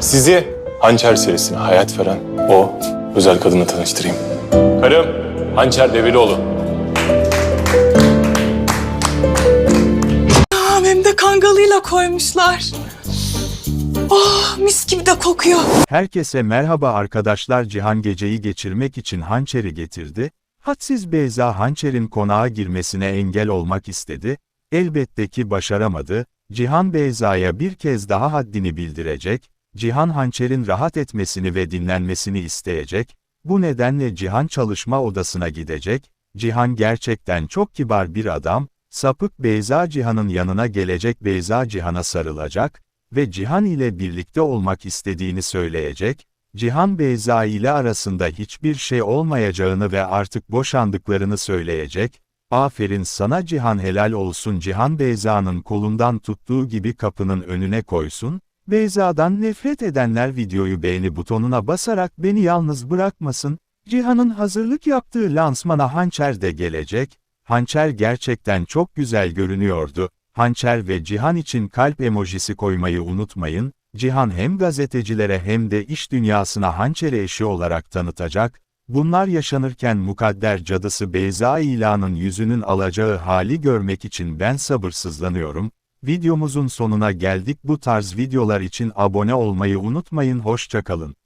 Sizi Hançer serisine hayat veren o özel kadınla tanıştırayım. Karım Hançer Develioğlu. Hem de kangalıyla koymuşlar. Oh mis gibi de kokuyor. Herkese merhaba arkadaşlar Cihan geceyi geçirmek için hançeri getirdi. Hadsiz Beyza hançerin konağa girmesine engel olmak istedi. Elbette ki başaramadı. Cihan Beyza'ya bir kez daha haddini bildirecek. Cihan hançerin rahat etmesini ve dinlenmesini isteyecek. Bu nedenle Cihan çalışma odasına gidecek. Cihan gerçekten çok kibar bir adam. Sapık Beyza Cihan'ın yanına gelecek Beyza Cihan'a sarılacak ve Cihan ile birlikte olmak istediğini söyleyecek, Cihan Beyza ile arasında hiçbir şey olmayacağını ve artık boşandıklarını söyleyecek, aferin sana Cihan helal olsun Cihan Beyza'nın kolundan tuttuğu gibi kapının önüne koysun, Beyza'dan nefret edenler videoyu beğeni butonuna basarak beni yalnız bırakmasın, Cihan'ın hazırlık yaptığı lansmana Hançer de gelecek, Hançer gerçekten çok güzel görünüyordu. Hançer ve Cihan için kalp emojisi koymayı unutmayın. Cihan hem gazetecilere hem de iş dünyasına Hançer'i eşi olarak tanıtacak. Bunlar yaşanırken mukadder cadısı Beyza İla'nın yüzünün alacağı hali görmek için ben sabırsızlanıyorum. Videomuzun sonuna geldik. Bu tarz videolar için abone olmayı unutmayın. Hoşçakalın.